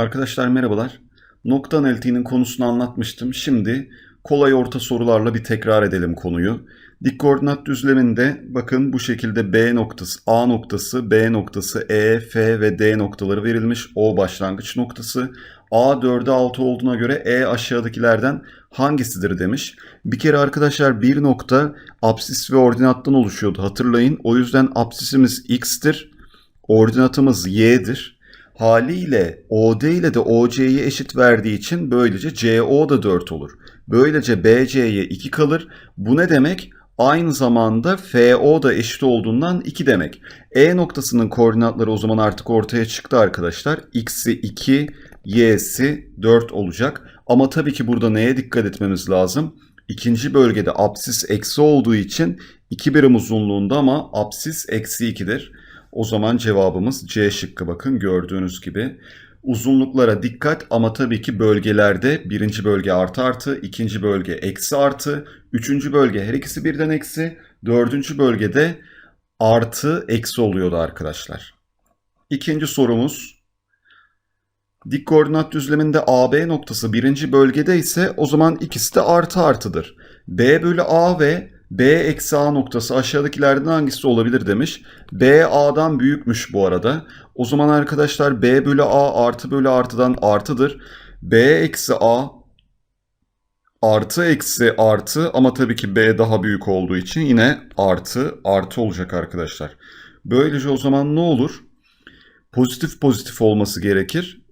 Arkadaşlar merhabalar. Nokta analitiğinin konusunu anlatmıştım. Şimdi kolay orta sorularla bir tekrar edelim konuyu. Dik koordinat düzleminde bakın bu şekilde B noktası, A noktası, B noktası, E, F ve D noktaları verilmiş. O başlangıç noktası. A 4'e 6 olduğuna göre E aşağıdakilerden hangisidir demiş. Bir kere arkadaşlar bir nokta apsis ve ordinattan oluşuyordu hatırlayın. O yüzden apsisimiz x'tir. Ordinatımız y'dir. Haliyle OD ile de OC'ye eşit verdiği için böylece CO da 4 olur. Böylece BC'ye 2 kalır. Bu ne demek? Aynı zamanda FO da eşit olduğundan 2 demek. E noktasının koordinatları o zaman artık ortaya çıktı arkadaşlar. X'i 2, Y'si 4 olacak. Ama tabii ki burada neye dikkat etmemiz lazım? İkinci bölgede apsis eksi olduğu için 2 birim uzunluğunda ama apsis eksi 2'dir. O zaman cevabımız C şıkkı bakın gördüğünüz gibi. Uzunluklara dikkat ama tabii ki bölgelerde birinci bölge artı artı, ikinci bölge eksi artı, üçüncü bölge her ikisi birden eksi, dördüncü bölgede artı eksi oluyordu arkadaşlar. İkinci sorumuz. Dik koordinat düzleminde AB noktası birinci bölgede ise o zaman ikisi de artı artıdır. B bölü A ve B eksi A noktası aşağıdakilerden hangisi olabilir demiş. B A'dan büyükmüş bu arada. O zaman arkadaşlar B bölü A artı bölü artıdan artıdır. B eksi A artı eksi artı ama tabii ki B daha büyük olduğu için yine artı artı olacak arkadaşlar. Böylece o zaman ne olur? Pozitif pozitif olması gerekir.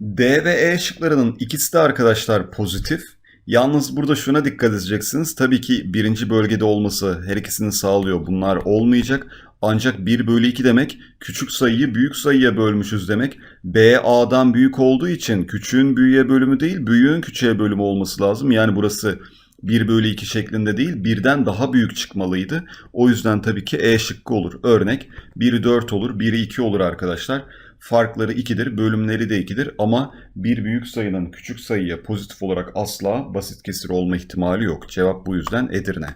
D ve E şıklarının ikisi de arkadaşlar pozitif. Yalnız burada şuna dikkat edeceksiniz. Tabii ki birinci bölgede olması her ikisini sağlıyor. Bunlar olmayacak. Ancak 1 bölü 2 demek küçük sayıyı büyük sayıya bölmüşüz demek. B A'dan büyük olduğu için küçüğün büyüğe bölümü değil büyüğün küçüğe bölümü olması lazım. Yani burası 1 bölü 2 şeklinde değil birden daha büyük çıkmalıydı. O yüzden tabii ki E şıkkı olur. Örnek 1'i 4 olur 1'i 2 olur arkadaşlar. Farkları 2'dir, bölümleri de 2'dir ama bir büyük sayının küçük sayıya pozitif olarak asla basit kesir olma ihtimali yok. Cevap bu yüzden Edirne.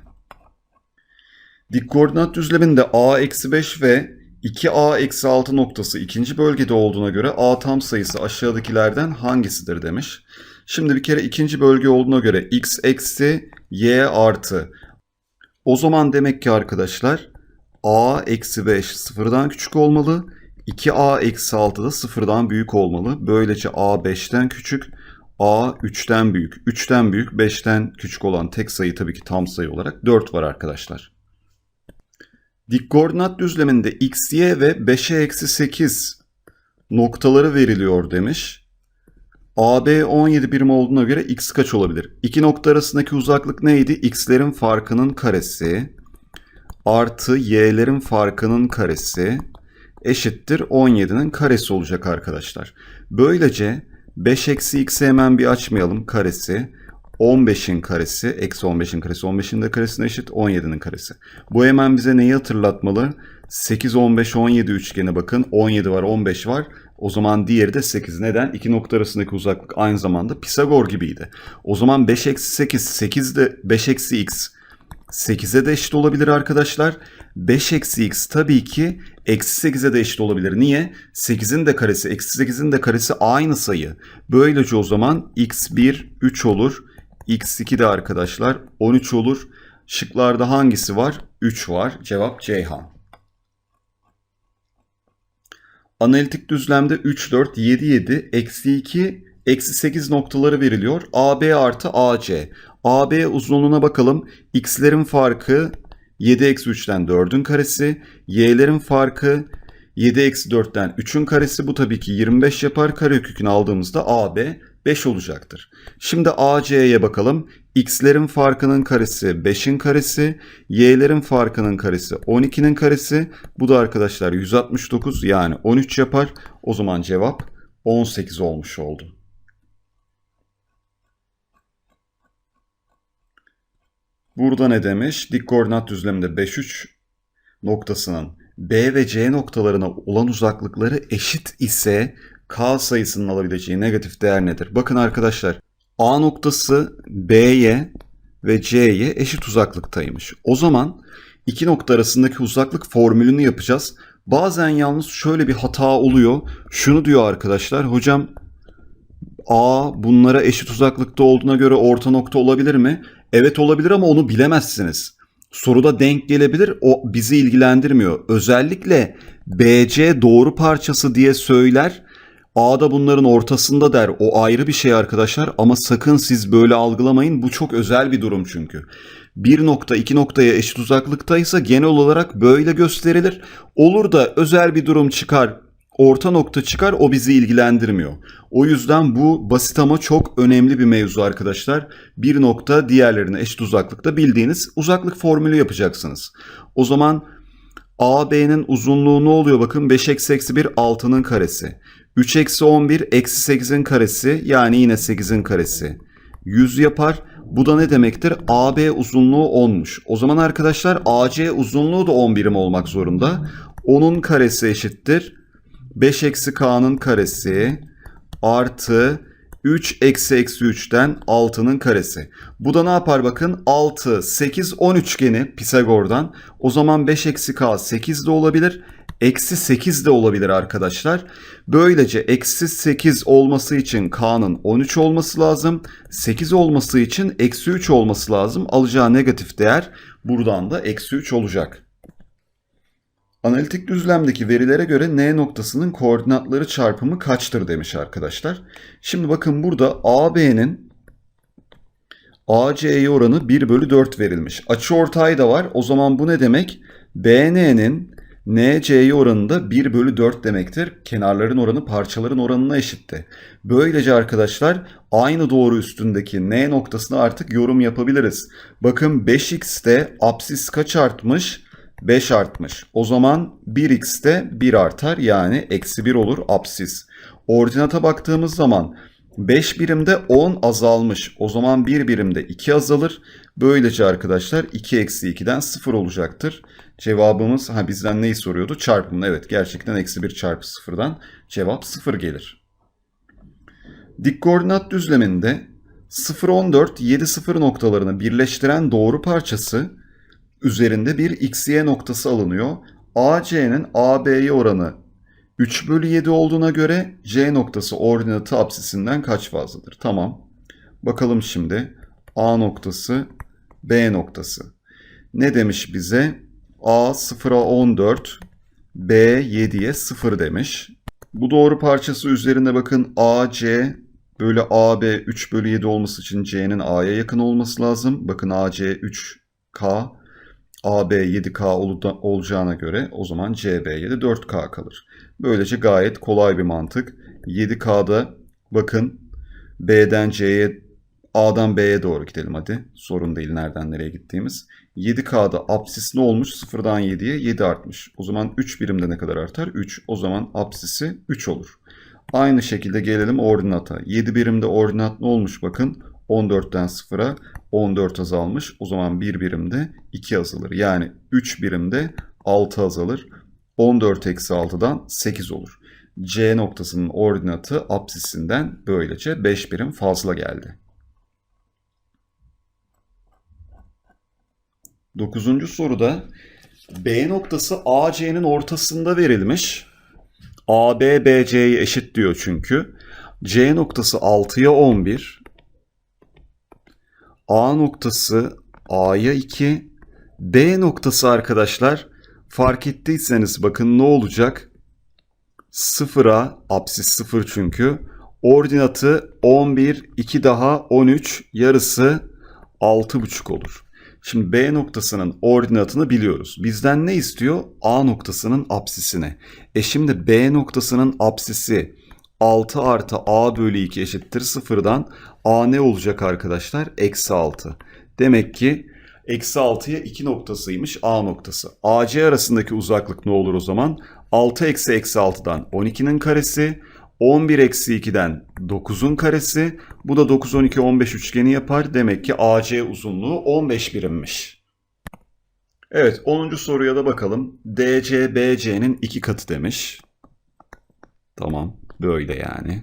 Dik koordinat düzleminde a-5 ve 2a-6 noktası ikinci bölgede olduğuna göre a tam sayısı aşağıdakilerden hangisidir demiş. Şimdi bir kere ikinci bölge olduğuna göre x eksi y artı. O zaman demek ki arkadaşlar a eksi 5 sıfırdan küçük olmalı. 2a eksi 6 da sıfırdan büyük olmalı. Böylece a 5'ten küçük, a 3'ten büyük. 3'ten büyük 5'ten küçük olan tek sayı tabii ki tam sayı olarak 4 var arkadaşlar. Dik koordinat düzleminde x, y ve 5'e eksi 8 noktaları veriliyor demiş. AB 17 birim olduğuna göre x kaç olabilir? İki nokta arasındaki uzaklık neydi? X'lerin farkının karesi artı y'lerin farkının karesi eşittir 17'nin karesi olacak arkadaşlar. Böylece 5 eksi x'i hemen bir açmayalım karesi. 15'in karesi, eksi 15'in karesi, 15'in de karesine eşit 17'nin karesi. Bu hemen bize neyi hatırlatmalı? 8, 15, 17 üçgeni bakın. 17 var, 15 var. O zaman diğeri de 8. Neden? İki nokta arasındaki uzaklık aynı zamanda Pisagor gibiydi. O zaman 5 eksi 8, 8 de 5 eksi x 8'e de eşit olabilir arkadaşlar. 5 eksi x tabii ki eksi 8'e de eşit olabilir. Niye? 8'in de karesi, eksi 8'in de karesi aynı sayı. Böylece o zaman x1 3 olur. x2 de arkadaşlar 13 olur. Şıklarda hangisi var? 3 var. Cevap Ceyhan. Analitik düzlemde 3, 4, 7, 7, eksi 2, eksi 8 noktaları veriliyor. AB artı AC. AB uzunluğuna bakalım. X'lerin farkı 7 eksi 3'ten 4'ün karesi. Y'lerin farkı 7 eksi 4'ten 3'ün karesi. Bu tabii ki 25 yapar. Karekökünü aldığımızda AB 5 olacaktır. Şimdi AC'ye bakalım. X'lerin farkının karesi 5'in karesi. Y'lerin farkının karesi 12'nin karesi. Bu da arkadaşlar 169 yani 13 yapar. O zaman cevap 18 olmuş oldu. Burada ne demiş? Dik koordinat düzleminde 5-3 noktasının B ve C noktalarına olan uzaklıkları eşit ise K sayısının alabileceği negatif değer nedir? Bakın arkadaşlar A noktası B'ye ve C'ye eşit uzaklıktaymış. O zaman iki nokta arasındaki uzaklık formülünü yapacağız. Bazen yalnız şöyle bir hata oluyor. Şunu diyor arkadaşlar. Hocam A bunlara eşit uzaklıkta olduğuna göre orta nokta olabilir mi? Evet olabilir ama onu bilemezsiniz. Soruda denk gelebilir. O bizi ilgilendirmiyor. Özellikle BC doğru parçası diye söyler. A da bunların ortasında der. O ayrı bir şey arkadaşlar ama sakın siz böyle algılamayın. Bu çok özel bir durum çünkü. Bir nokta iki noktaya eşit uzaklıktaysa genel olarak böyle gösterilir. Olur da özel bir durum çıkar, orta nokta çıkar o bizi ilgilendirmiyor. O yüzden bu basit ama çok önemli bir mevzu arkadaşlar. Bir nokta diğerlerine eşit uzaklıkta bildiğiniz uzaklık formülü yapacaksınız. O zaman AB'nin uzunluğu ne oluyor bakın 5 eksi eksi 1 6'nın karesi. 3 eksi 11 eksi 8'in karesi yani yine 8'in karesi. 100 yapar. Bu da ne demektir? AB uzunluğu 10'muş. O zaman arkadaşlar AC uzunluğu da 10 birim olmak zorunda. 10'un karesi eşittir. 5 eksi K'nın karesi artı 3 eksi eksi 3'ten 6'nın karesi. Bu da ne yapar bakın? 6, 8, 10 üçgeni Pisagor'dan. O zaman 5 eksi K 8 de olabilir. Eksi 8 de olabilir arkadaşlar. Böylece eksi 8 olması için K'nın 13 olması lazım. 8 olması için eksi 3 olması lazım. Alacağı negatif değer buradan da eksi 3 olacak. Analitik düzlemdeki verilere göre N noktasının koordinatları çarpımı kaçtır demiş arkadaşlar. Şimdi bakın burada AB'nin AC'ye oranı 1 bölü 4 verilmiş. Açı ortay da var. O zaman bu ne demek? BN'nin NC'ye oranı da 1 bölü 4 demektir. Kenarların oranı parçaların oranına eşitti. Böylece arkadaşlar aynı doğru üstündeki N noktasına artık yorum yapabiliriz. Bakın 5x'te apsis kaç artmış? 5 artmış. O zaman 1x'te 1 artar yani eksi 1 olur apsis. Ordinata baktığımız zaman 5 birimde 10 azalmış. O zaman 1 birimde 2 azalır. Böylece arkadaşlar 2 eksi 2'den 0 olacaktır. Cevabımız ha bizden neyi soruyordu? Çarpımını. Evet gerçekten eksi 1 çarpı 0'dan cevap 0 gelir. Dik koordinat düzleminde 0, 14, 7, 0 noktalarını birleştiren doğru parçası üzerinde bir xy noktası alınıyor. AC'nin AB'ye oranı 3 bölü 7 olduğuna göre C noktası ordinatı apsisinden kaç fazladır? Tamam. Bakalım şimdi A noktası B noktası. Ne demiş bize? A 0'a 14, B 7'ye 0 demiş. Bu doğru parçası üzerinde bakın AC bölü AB 3 bölü 7 olması için C'nin A'ya yakın olması lazım. Bakın AC 3K, AB 7K olacağına göre o zaman CB 7 4K kalır. Böylece gayet kolay bir mantık. 7K'da bakın B'den C'ye A'dan B'ye doğru gidelim hadi. Sorun değil nereden nereye gittiğimiz. 7K'da apsis ne olmuş? 0'dan 7'ye 7 artmış. O zaman 3 birimde ne kadar artar? 3. O zaman apsisi 3 olur. Aynı şekilde gelelim ordinata. 7 birimde ordinat ne olmuş bakın. 14'ten 0'a 14 azalmış. O zaman 1 birimde 2 azalır. Yani 3 birimde 6 azalır. 14 eksi 6'dan 8 olur. C noktasının ordinatı apsisinden böylece 5 birim fazla geldi. Dokuzuncu soruda B noktası AC'nin ortasında verilmiş. AB BC'ye eşit diyor çünkü. C noktası 6'ya 11. A noktası A'ya 2. B noktası arkadaşlar fark ettiyseniz bakın ne olacak? 0'a apsis 0 çünkü. Ordinatı 11, 2 daha 13, yarısı 6,5 olur. Şimdi B noktasının ordinatını biliyoruz. Bizden ne istiyor? A noktasının apsisini. E şimdi B noktasının apsisi 6 artı A bölü 2 eşittir 0'dan A ne olacak arkadaşlar? Eksi 6. Demek ki eksi 6'ya 2 noktasıymış A noktası. AC arasındaki uzaklık ne olur o zaman? 6 eksi eksi 6'dan 12'nin karesi 11 eksi 2'den 9'un karesi. Bu da 9, 12, 15 üçgeni yapar. Demek ki AC uzunluğu 15 birimmiş. Evet 10. soruya da bakalım. DC BC'nin iki katı demiş. Tamam böyle yani.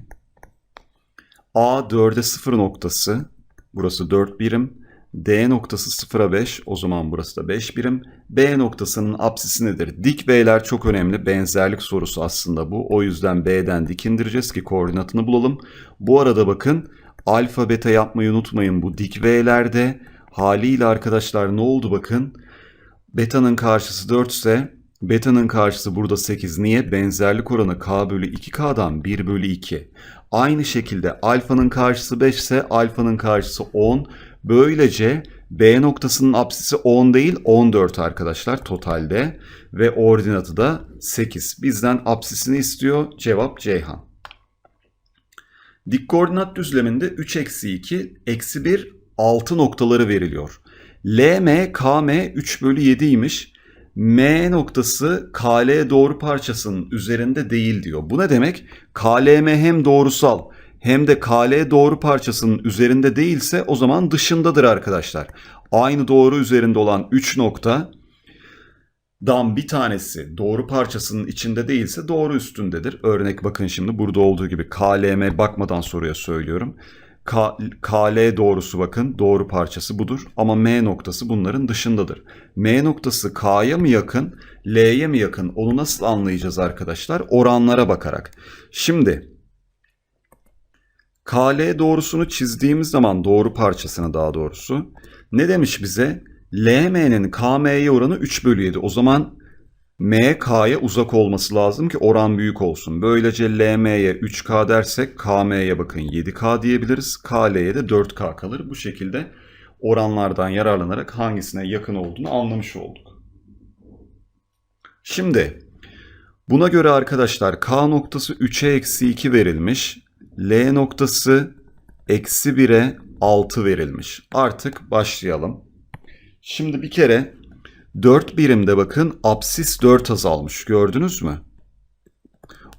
A 4'e 0 noktası. Burası 4 birim. D noktası 0'a 5. O zaman burası da 5 birim. B noktasının apsisi nedir? Dik B'ler çok önemli. Benzerlik sorusu aslında bu. O yüzden B'den dik indireceğiz ki koordinatını bulalım. Bu arada bakın alfa beta yapmayı unutmayın. Bu dik V'lerde haliyle arkadaşlar ne oldu bakın. Beta'nın karşısı 4 ise beta'nın karşısı burada 8. Niye? Benzerlik oranı k bölü 2k'dan 1 bölü 2. Aynı şekilde alfanın karşısı 5 ise alfanın karşısı 10. Böylece B noktasının apsisi 10 değil 14 arkadaşlar totalde ve ordinatı da 8. Bizden apsisini istiyor. Cevap Ceyhan. Dik koordinat düzleminde 3 eksi 2 eksi 1 6 noktaları veriliyor. LM KM 3 bölü 7'ymiş. M noktası KL doğru parçasının üzerinde değil diyor. Bu ne demek? KLM hem doğrusal hem de KL doğru parçasının üzerinde değilse o zaman dışındadır arkadaşlar. Aynı doğru üzerinde olan 3 nokta dan bir tanesi doğru parçasının içinde değilse doğru üstündedir. Örnek bakın şimdi burada olduğu gibi KLM bakmadan soruya söylüyorum. K, KL doğrusu bakın doğru parçası budur ama M noktası bunların dışındadır. M noktası K'ya mı yakın, L'ye mi yakın onu nasıl anlayacağız arkadaşlar? Oranlara bakarak. Şimdi KL doğrusunu çizdiğimiz zaman doğru parçasını daha doğrusu ne demiş bize? LM'nin KM'ye oranı 3 bölü 7. O zaman M K'ya uzak olması lazım ki oran büyük olsun. Böylece LM'ye 3K dersek KM'ye bakın 7K diyebiliriz. KL'ye de 4K kalır. Bu şekilde oranlardan yararlanarak hangisine yakın olduğunu anlamış olduk. Şimdi buna göre arkadaşlar K noktası 3'e eksi 2 verilmiş. L noktası eksi 1'e 6 verilmiş. Artık başlayalım. Şimdi bir kere 4 birimde bakın apsis 4 azalmış. Gördünüz mü?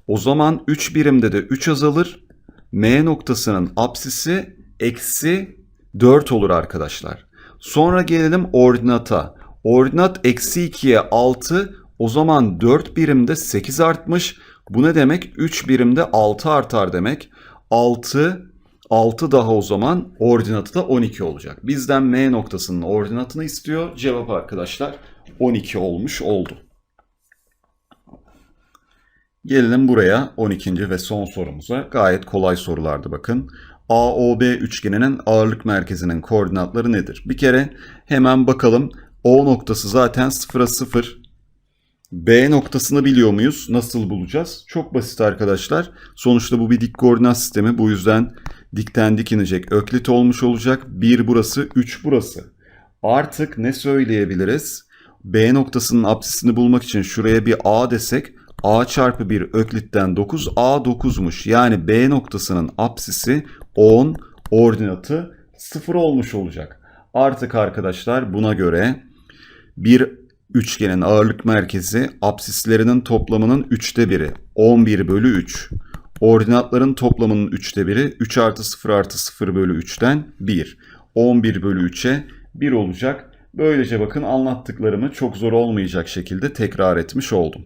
O zaman 3 birimde de 3 azalır. M noktasının apsisi eksi 4 olur arkadaşlar. Sonra gelelim ordinata. Ordinat eksi 2'ye 6. O zaman 4 birimde 8 artmış. Bu ne demek? 3 birimde 6 artar demek. 6 6 daha o zaman ordinatı da 12 olacak. Bizden M noktasının ordinatını istiyor. Cevap arkadaşlar 12 olmuş oldu. Gelelim buraya 12. ve son sorumuza. Gayet kolay sorulardı bakın. AOB üçgeninin ağırlık merkezinin koordinatları nedir? Bir kere hemen bakalım. O noktası zaten 0'a 0. B noktasını biliyor muyuz? Nasıl bulacağız? Çok basit arkadaşlar. Sonuçta bu bir dik koordinat sistemi. Bu yüzden dikten dik inecek. Öklit olmuş olacak. 1 burası, 3 burası. Artık ne söyleyebiliriz? B noktasının apsisini bulmak için şuraya bir A desek A çarpı 1 öklitten 9 A 9'muş. Yani B noktasının apsisi 10 ordinatı 0 olmuş olacak. Artık arkadaşlar buna göre bir üçgenin ağırlık merkezi apsislerinin toplamının 3'te biri 11 bölü 3. Ordinatların toplamının 3'te biri 3 artı 0 artı 0 bölü 3'ten 1. 11 bölü 3'e 1 olacak. Böylece bakın anlattıklarımı çok zor olmayacak şekilde tekrar etmiş oldum.